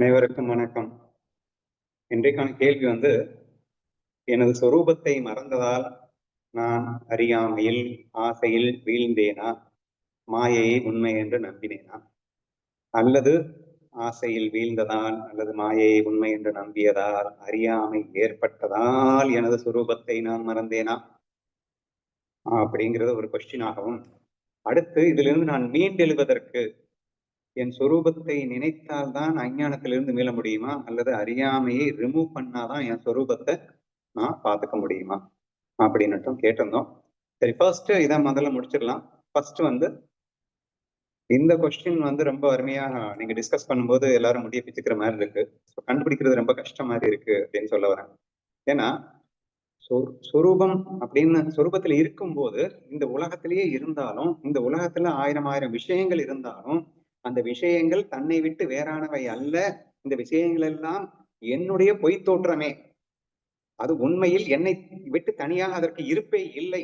அனைவருக்கும் வணக்கம். இன்றைக்கான கேள்வி வந்து எனது சொரூபத்தை மறந்ததால் நான் அறியாமையில் ஆசையில் வீழ்ந்தேனா? மாயையை உண்மை என்று நம்பினேனா? அல்லது ஆசையில் வீழ்ந்ததால் அல்லது மாயையை உண்மை என்று நம்பியதால் அறியாமை ஏற்பட்டதால் எனது சொரூபத்தை நான் மறந்தேனா? அப்படிங்கிறது ஒரு கொஸ்டின் ஆகவும் அடுத்து இதிலிருந்து நான் மீண்டெழுவதற்கு என் சொரூபத்தை நினைத்தால்தான் அஞ்ஞானத்திலிருந்து மீள முடியுமா? அல்லது அறியாமையை ரிமூவ் பண்ணாதான் என் சொரூபத்தை நான் பார்த்துக்க முடியுமா? அப்படின்னுட்டும் கேட்டிருந்தோம். சரி ஃபர்ஸ்ட் இதை முதல்ல முடிச்சிடலாம். ஃபர்ஸ்ட் வந்து இந்த கொஸ்டின் வந்து ரொம்ப அருமையா நீங்க டிஸ்கஸ் பண்ணும்போது எல்லாரும் முடிய பிச்சுக்கிற மாதிரி இருக்கு. ஸோ கண்டுபிடிக்கிறது ரொம்ப கஷ்டம் மாதிரி இருக்கு அப்படின்னு சொல்ல வரேன். ஏன்னா சொரூபம் அப்படின்னு சொரூபத்துல இருக்கும்போது இந்த உலகத்திலேயே இருந்தாலும் இந்த உலகத்துல ஆயிரம் ஆயிரம் விஷயங்கள் இருந்தாலும் அந்த விஷயங்கள் தன்னை விட்டு வேறானவை அல்ல. இந்த விஷயங்கள் எல்லாம் என்னுடைய பொய் தோற்றமே. அது உண்மையில் என்னை விட்டு தனியாக அதற்கு இருப்பே இல்லை.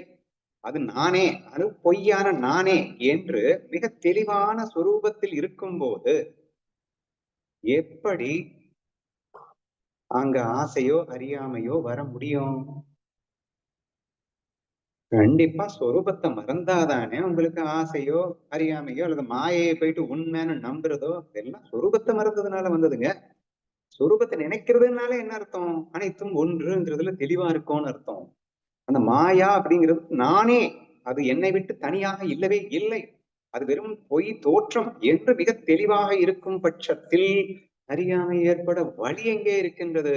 அது நானே அது பொய்யான நானே என்று மிக தெளிவான சுரூபத்தில் இருக்கும்போது எப்படி அங்க ஆசையோ அறியாமையோ வர முடியும்? கண்டிப்பா. சொரூபத்தை மறந்தாதானே உங்களுக்கு ஆசையோ அறியாமையோ அல்லது மாயையை போயிட்டு உண்மைன்னு நம்புறதோ இதெல்லாம் சொரூபத்தை மறந்ததுனால வந்ததுங்க. சொரூபத்தை நினைக்கிறதுனால என்ன அர்த்தம்? அனைத்தும் ஒன்றுங்கிறதுல தெளிவா இருக்கும்னு அர்த்தம். அந்த மாயா அப்படிங்கிறது நானே. அது என்னை விட்டு தனியாக இல்லவே இல்லை. அது வெறும் பொய் தோற்றம் என்று மிக தெளிவாக இருக்கும் பட்சத்தில் அறியாமை ஏற்பட வழி எங்கே இருக்கின்றது?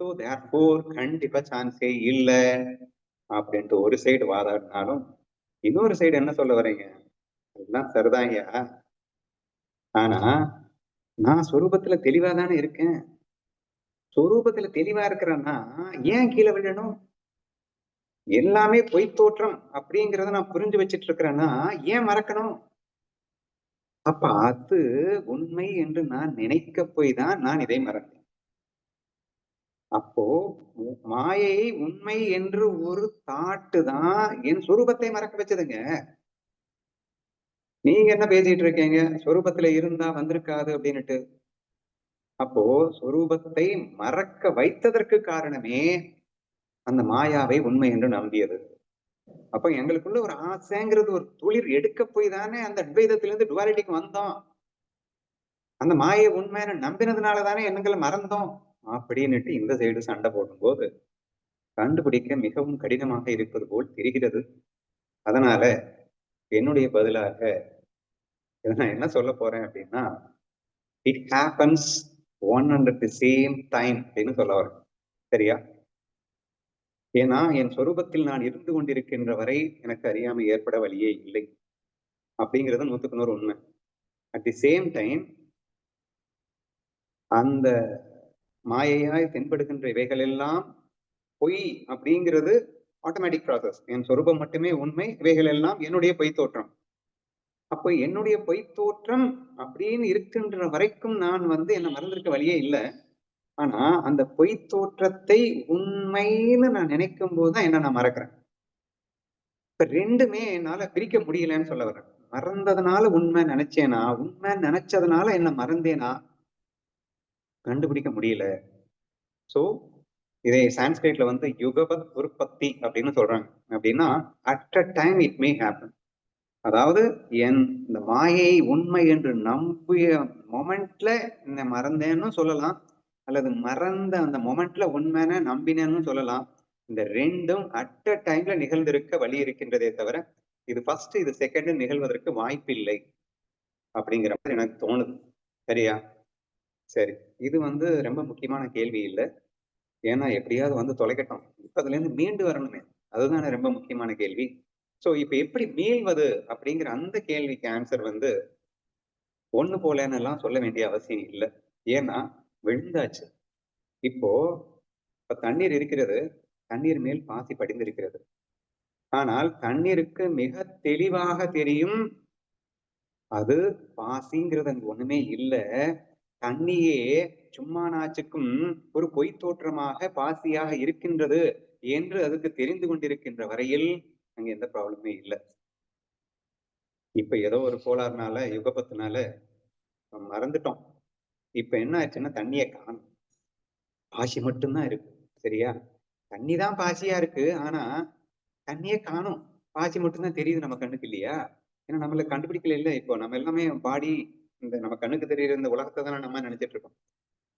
சோ தேர்ஃபோர் கண்டிப்பா சான்ஸே இல்லை. அப்படின்ட்டு ஒரு சைடு வாதாடினாலும் இன்னொரு சைடு என்ன சொல்ல வரீங்க எல்லாம் சரிதாங்க ஆனா நான் சொரூபத்துல தெளிவா தானே இருக்கேன். சொரூபத்துல தெளிவா இருக்கிறேன்னா ஏன் கீழே விழணும்? எல்லாமே பொய் தோற்றம் அப்படிங்கிறத நான் புரிஞ்சு வச்சிட்டு இருக்கிறேன்னா ஏன் மறக்கணும்? அப்ப அது உண்மை என்று நான் நினைக்க போய் தான் நான் இதை மறந்தேன். அப்போ மாயை உண்மை என்று ஒரு தாட்டு தான் என் சொரூபத்தை மறக்க வச்சதுங்க. நீங்க என்ன பேசிட்டு இருக்கீங்க? சொரூபத்துல இருந்தா வந்திருக்காது அப்படின்னுட்டு. அப்போ சொரூபத்தை மறக்க வைத்ததற்கு காரணமே அந்த மாயாவை உண்மை என்று நம்பியது. அப்ப எங்களுக்குள்ள ஒரு ஆசைங்கிறது ஒரு துளிர் எடுக்க போய் தானே அந்த அத்வைதத்திலிருந்து டுவாலிட்டிக்கு வந்தோம். அந்த மாயை உண்மைன்னு நம்பினதுனால தானே எண்ணங்களை மறந்தோம். அப்படின்னுட்டு இந்த சைடு சண்டை போடும்போது கண்டுபிடிக்க மிகவும் கடினமாக இருப்பது போல் தெரிகிறது. அதனால என்னுடைய பதிலாக நான் என்ன சொல்ல போறேன் அப்படின்னா it happens one and the same time அப்படின்னு சொல்ல வரேன். சரியா? ஏன்னா என் சொரூபத்தில் நான் இருந்து கொண்டிருக்கின்ற வரை எனக்கு அறியாமை ஏற்பட வழியே இல்லை. அப்படிங்கிறது நூற்றுக்கு நூறு உண்மை. அட் தி சேம் டைம் அந்த மாயையாய் தென்படுகின்ற இவைகள் எல்லாம் பொய் அப்படிங்கிறது ஆட்டோமேட்டிக் ப்ராசஸ் என் சொரூபம் மட்டுமே உண்மை இவைகள் எல்லாம் என்னுடைய பொய் தோற்றம். அப்போ என்னுடைய பொய் தோற்றம் அப்படின்னு இருக்கின்ற வரைக்கும் நான் வந்து என்ன மறந்திருக்க வழியே இல்லை. ஆனா அந்த பொய் தோற்றத்தை உண்மைன்னு நான் நினைக்கும் போதுதான் என்ன நான் மறக்கிறேன். இப்ப ரெண்டுமே என்னால பிரிக்க முடியலன்னு சொல்ல வரேன். மறந்ததுனால உண்மை நினைச்சேனா உண்மை நினைச்சதுனால என்ன மறந்தேனா கண்டுபிடிக்க முடியல. ஸோ இதை சான்ஸ்கிரிட்ல வந்து யுகபத் உற்பத்தி அப்படின்னு சொல்றாங்க. அப்படின்னா at a time it may happen அதாவது என் இந்த மாயை உண்மை என்று நம்பிய மொமெண்ட்ல இந்த மறந்தேன்னு சொல்லலாம். அல்லது மறந்த அந்த மொமெண்ட்ல உண்மையான நம்பினேன்னு சொல்லலாம். இந்த ரெண்டும் அட் அ டைம்ல நிகழ்ந்திருக்க வழி இருக்கின்றதே தவிர இது ஃபர்ஸ்ட் இது செகண்ட் நிகழ்வதற்கு வாய்ப்பு இல்லை அப்படிங்கிற மாதிரி எனக்கு தோணுது. சரியா? சரி. இது வந்து ரொம்ப முக்கியமான கேள்வி இல்லை. ஏன்னா எப்படியாவது வந்து தொலைக்கட்டும். இப்போ அதுலேருந்து மீண்டு வரணுமே. அதுதானே ரொம்ப முக்கியமான கேள்வி. ஸோ இப்போ எப்படி மீள்வது அப்படிங்கிற அந்த கேள்விக்கு ஆன்சர் வந்து ஒன்று போலன்னு எல்லாம் சொல்ல வேண்டிய அவசியம் இல்லை. ஏன்னா விழுந்தாச்சு. இப்போ இப்போ தண்ணீர் இருக்கிறது தண்ணீர் மேல் பாசி படிந்திருக்கிறது. ஆனால் தண்ணீருக்கு மிக தெளிவாக தெரியும் அது பாசிங்கிறது அங்க ஒண்ணுமே இல்லை. தண்ணியே சும்மா நாச்சுக்கும் ஒரு பொய் தோற்றமாக பாசியாக இருக்கின்றது என்று அதுக்கு தெரிந்து கொண்டிருக்கின்ற வரையில் அங்க எந்த ப்ராப்ளமே இல்லை. இப்ப ஏதோ ஒரு கோளாறுனால யுகபத்தினால மறந்துட்டோம். இப்ப என்ன ஆச்சுன்னா தண்ணியை காணும். பாசி மட்டும்தான் இருக்கு சரியா? தண்ணி தான் பாசியா இருக்கு ஆனா தண்ணியே காணும். பாசி மட்டும்தான் தெரியுது நம்ம கண்ணுக்கு இல்லையா? ஏன்னா நம்மள கண்டுபிடிக்கல இல்ல இப்போ நம்ம எல்லாமே பாடி இந்த நம்ம கண்ணுக்கு தெரியுற இந்த உலகத்தை தானே நம்ம நினைச்சிட்டு இருக்கோம்.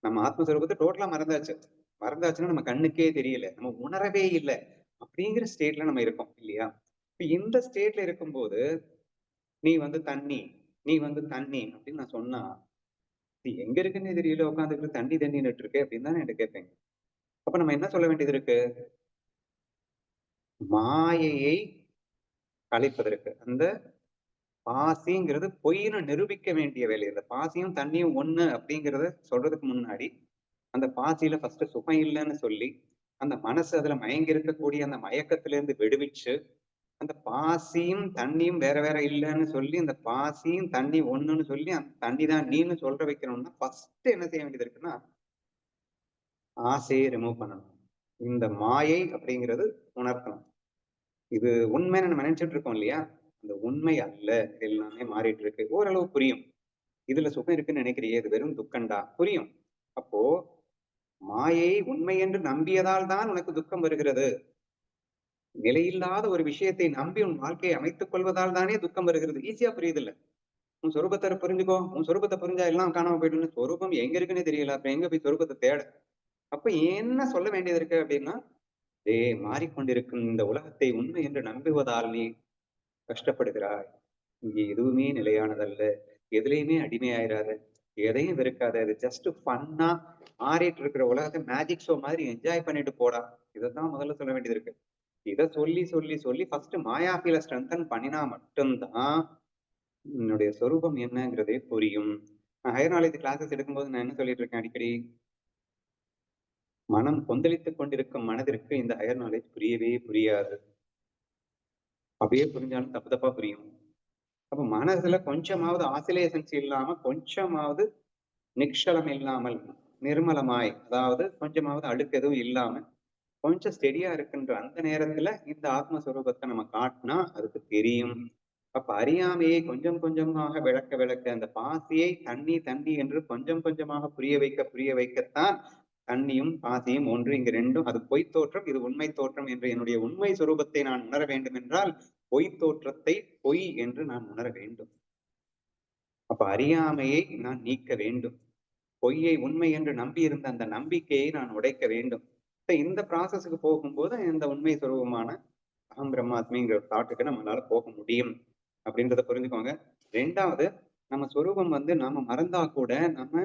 நம்ம ஆத்மஸ்வரூபத்தை டோட்டலா மறந்தாச்சு. மறந்தாச்சுன்னா நம்ம கண்ணுக்கே தெரியல. நம்ம உணரவே இல்லை அப்படிங்கிற ஸ்டேட்ல நம்ம இருக்கோம் இல்லையா? இப்ப இந்த ஸ்டேட்ல இருக்கும்போது நீ வந்து தண்ணி நீ வந்து தண்ணி அப்படின்னு நான் சொன்னா நீ எங்க இருக்குன்னு தெரியல உட்காந்துக்கிட்டு தண்ணி தண்ணின்னு இருக்கு அப்படின்னு தான் என்ன கேட்பேங்க. அப்ப நம்ம என்ன சொல்ல வேண்டியது இருக்கு? மாயையை கலைப்பதற்கு. அந்த பாசிங்கிறது பொய்னு நிரூபிக்க வேண்டிய வேலை. இந்த பாசியும் தண்ணியும் ஒண்ணு அப்படிங்கறத சொல்றதுக்கு முன்னாடி அந்த பாசியில ஃபர்ஸ்ட் சுகம் இல்லைன்னு சொல்லி அந்த மனசு அதுல மயங்கி இருக்கக்கூடிய அந்த மயக்கத்துல இருந்து விடுவிச்சு அந்த பாசியும் தண்ணியும் வேற வேற இல்லைன்னு சொல்லி அந்த பாசியும் தண்ணி ஒண்ணுன்னு சொல்லி அந்த தண்ணி தான் நீன்னு சொல்ற வைக்கணும்னா ஃபர்ஸ்ட் என்ன செய்ய வேண்டியது இருக்குன்னா ஆசையை ரிமூவ் பண்ணணும். இந்த மாயை அப்படிங்கிறது உணர்த்தணும். இது உண்மைன்னு நம்ம நினைச்சிட்டு இருக்கோம் இல்லையா? அந்த உண்மை அல்ல எல்லாமே மாறிட்டு இருக்கு ஓரளவு புரியும். இதுல சுகம் இருக்குன்னு நினைக்கிறியே இது வெறும் துக்கண்டா புரியும். அப்போ மாயை உண்மை என்று நம்பியதால் தான் உனக்கு துக்கம் வருகிறது. நிலையில்லாத ஒரு விஷயத்தை நம்பி உன் வாழ்க்கையை அமைத்துக் கொள்வதால் தானே துக்கம் வருகிறது. ஈஸியா புரியுது இல்ல உன் சொரூபத்தை புரிஞ்சுக்கோ. உன் சொரூபத்தை புரிஞ்சா எல்லாம் காணாம போயிட்டு சொரூபம் எங்க இருக்குன்னே தெரியல. அப்ப எங்க போய் சொரூபத்தை தேட? அப்ப என்ன சொல்ல வேண்டியது இருக்கு அப்படின்னா ஏ மாறிக்கொண்டிருக்கும் இந்த உலகத்தை உண்மை என்று நம்புவதால் நீ கஷ்டப்படுகிறாய். இங்கே எதுவுமே நிலையானதல்ல. எதுலையுமே அடிமையாயிராத. எதையும் வெறுக்காத. அது ஜஸ்ட் ஃபன்னா ஆறிட்டு இருக்கிற உலகத்தை மேஜிக் ஷோ மாதிரி என்ஜாய் பண்ணிட்டு போடா. இதைத்தான் முதல்ல சொல்ல வேண்டியது இருக்கு இதை சொல்லி சொல்லி சொல்லி ஃபர்ஸ்ட் மாயாபில ஸ்ட்ரென்தன் பண்ணினா மட்டும்தான் என்னுடைய சொரூபம் என்னங்கிறதே புரியும். நான் ஹையர் நாலேஜ் கிளாஸஸ் எடுக்கும்போது நான் என்ன சொல்லிட்டு இருக்கேன் அடிக்கடி? மனம் கொந்தளித்துக் கொண்டிருக்கும் மனதிற்கு இந்த ஹையர் நாலேஜ் புரியவே புரியாது. அப்படியே புரிஞ்சாலும் தப்பு தப்பா புரியும். அப்ப மனசுல கொஞ்சமாவது ஆசிலேஷன்ஸ் இல்லாம கொஞ்சமாவது நிக்ஷலம் இல்லாமல் நிர்மலமாய் அதாவது கொஞ்சமாவது அழுக்கு எதுவும் இல்லாம கொஞ்சம் ஸ்டெடியா இருக்குன்ற அந்த நேரத்துல இந்த ஆத்மஸ்வரூபத்தை நம்ம காட்டினா அதுக்கு தெரியும். அப்ப அறியாமையை கொஞ்சம் கொஞ்சமாக விளக்க விளக்க அந்த பாசியை தண்ணி தண்ணி என்று கொஞ்சம் கொஞ்சமாக புரிய வைக்க புரிய வைக்கத்தான் தண்ணியும் பாசியும் ஒன்று. இங்கு ரெண்டும் அது பொய் தோற்றம் இது உண்மை தோற்றம் என்று என்னுடைய உண்மை சுரூபத்தை நான் உணர வேண்டும் என்றால் பொய் தோற்றத்தை பொய் என்று நான் உணர வேண்டும். அப்ப அறியாமையை நான் நீக்க வேண்டும். பொய்யை உண்மை என்று நம்பி இருந்த அந்த நம்பிக்கையை நான் உடைக்க வேண்டும். இந்த ப்ராசஸுக்கு போகும்போது இந்த உண்மை சுரூபமான அகம் பிரம்மாத்மிங்கிற தாட்டுக்கு நம்மளால போக முடியும். அப்படின்றத புரிஞ்சுக்கோங்க. ரெண்டாவது நம்ம சொரூபம் வந்து நாம மறந்தா கூட நம்ம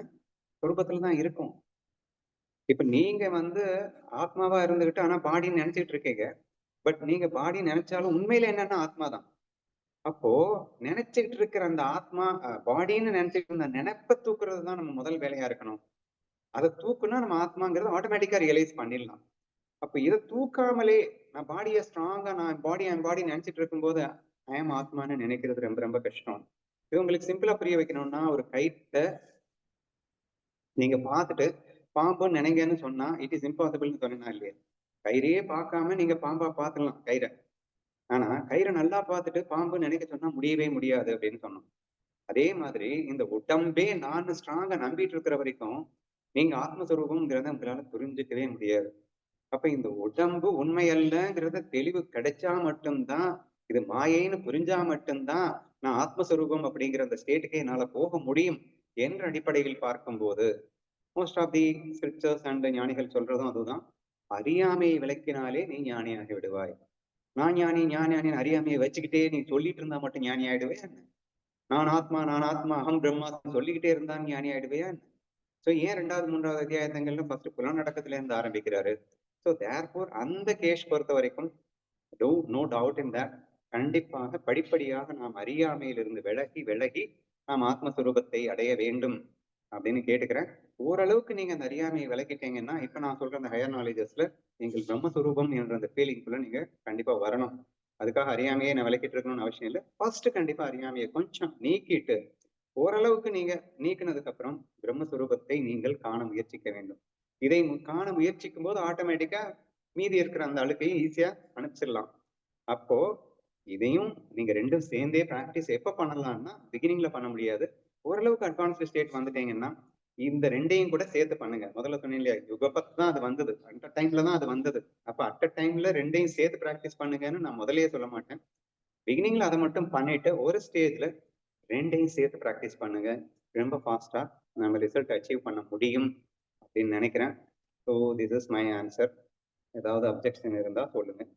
சொரூபத்துலதான் இருக்கோம். இப்ப நீங்க வந்து ஆத்மாவா இருந்துகிட்டு ஆனா பாடின்னு நினைச்சிட்டு இருக்கீங்க. பட் நீங்க பாடி நினைச்சாலும் உண்மையில என்னன்னா ஆத்மா தான். அப்போ நினைச்சுட்டு இருக்கிற அந்த ஆத்மா பாடின்னு நினைச்சிட்டு இருந்த நினைப்ப தூக்குறது தான் நம்ம முதல் வேலையா இருக்கணும். அதை தூக்குனா நம்ம ஆத்மாங்கிறத ஆட்டோமேட்டிக்கா ரியலைஸ் பண்ணிடலாம். அப்ப இதை தூக்காமலே நான் பாடியை ஸ்ட்ராங்கா நான் பாடி என் பாடி நினைச்சிட்டு இருக்கும்போது ஐஎம் ஆத்மான்னு நினைக்கிறது ரொம்ப ரொம்ப கஷ்டம். இது உங்களுக்கு சிம்பிளா புரிய வைக்கணும்னா ஒரு கைட்ட நீங்க பார்த்துட்டு பாம்புன்னு நினைங்கன்னு சொன்னா இட் இஸ் இம்பாசிபிள்னு சொன்னா இல்லையா? கயிறையே பார்க்காம நீங்க பாம்பா பார்த்துடலாம் கயிறை. ஆனா கயிறை நல்லா பார்த்துட்டு பாம்பு நினைக்க சொன்னா முடியவே முடியாது அப்படின்னு சொன்னோம். அதே மாதிரி இந்த உடம்பே நான் ஸ்ட்ராங்கா நம்பிட்டு இருக்கிற வரைக்கும் நீங்க ஆத்மஸ்வரூபம்ங்கிறத உங்களால புரிஞ்சுக்கவே முடியாது. அப்ப இந்த உடம்பு உண்மை அல்லங்கிறத தெளிவு கிடைச்சா மட்டும்தான் இது மாயைன்னு புரிஞ்சா மட்டும்தான் நான் ஆத்மஸ்வரூபம் அப்படிங்கிற அந்த ஸ்டேட்டுக்கு என்னால போக முடியும் என்ற அடிப்படையில் பார்க்கும்போது most of the scriptures and ஞானிகள் சொல்றதும் அதுதான். அறியாமையை விளக்கினாலே நீ ஞானியாகி விடுவாய். நான் ஞானி ஞானி ஞானி அறியாமையை வச்சுக்கிட்டே நீ சொல்லிட்டு இருந்தா மட்டும் ஞானி ஆயிடுவே நான் ஆத்மா நான் ஆத்மா அகம் பிரம்மா சொல்லிக்கிட்டே இருந்தான் ஞானி ஆயிடுவே சோ ஏன் ரெண்டாவது மூன்றாவது அத்தியாயத்தங்கள்ல ஃபர்ஸ்ட் புலநடக்கத்துல இருந்து ஆரம்பிக்கிறாரு? ஸோ தேர்ஃபோர் அந்த கேஷ் பொறுத்த வரைக்கும் though no doubt in that கண்டிப்பாக படிப்படியாக நாம் அறியாமையிலிருந்து விலகி விலகி நாம் ஆத்மஸ்வரூபத்தை அடைய வேண்டும். அப்படின்னு கேட்டுக்கிறேன். ஓரளவுக்கு நீங்க அந்த அறியாமையை விளக்கிட்டீங்கன்னா இப்ப நான் சொல்ற அந்த ஹையர் நாலேஜஸ்ல எங்கள் பிரம்மஸ்வரூபம் என்ற அந்த ஃபீலிங்குள்ள நீங்க கண்டிப்பா வரணும். அதுக்காக அறியாமையை நான் விளக்கிட்டு இருக்கணும்னு அவசியம் இல்லை. ஃபர்ஸ்ட் கண்டிப்பா அறியாமையை கொஞ்சம் நீக்கிட்டு ஓரளவுக்கு நீங்க நீக்கினதுக்கு அப்புறம் பிரம்மஸ்வரூபத்தை நீங்கள் காண முயற்சிக்க வேண்டும். இதை காண முயற்சிக்கும் போது ஆட்டோமேட்டிக்கா மீதி இருக்கிற அந்த அழுக்கையும் ஈஸியா அனுப்பிச்சிடலாம். அப்போ இதையும் நீங்க ரெண்டும் சேர்ந்தே பிராக்டிஸ் எப்ப பண்ணலாம்னா பிகினிங்ல பண்ண முடியாது. ஓரளவுக்கு அட்வான்ஸ்டு ஸ்டேட் வந்துட்டீங்கன்னா இந்த ரெண்டையும் கூட சேர்த்து பண்ணுங்க. முதல்ல சொன்னேன் இல்லையா யுகபத் தான் அது வந்தது. அட் டைம்ல தான் அது வந்தது. அப்ப அட் டைம்ல ரெண்டையும் சேர்த்து ப்ராக்டிஸ் பண்ணுங்கன்னு நான் முதல்லயே சொல்ல மாட்டேன். பிகினிங்ல அதை மட்டும் பண்ணிட்டு ஒரு ஸ்டேஜ்ல ரெண்டையும் சேர்த்து ப்ராக்டிஸ் பண்ணுங்க. ரொம்ப ஃபாஸ்டா நம்ம ரிசல்ட் அச்சீவ் பண்ண முடியும் அப்படின்னு நினைக்கிறேன். So this is my answer ஏதாவது அப்ஜெக்ஷன் இருந்தால் சொல்லுங்கள்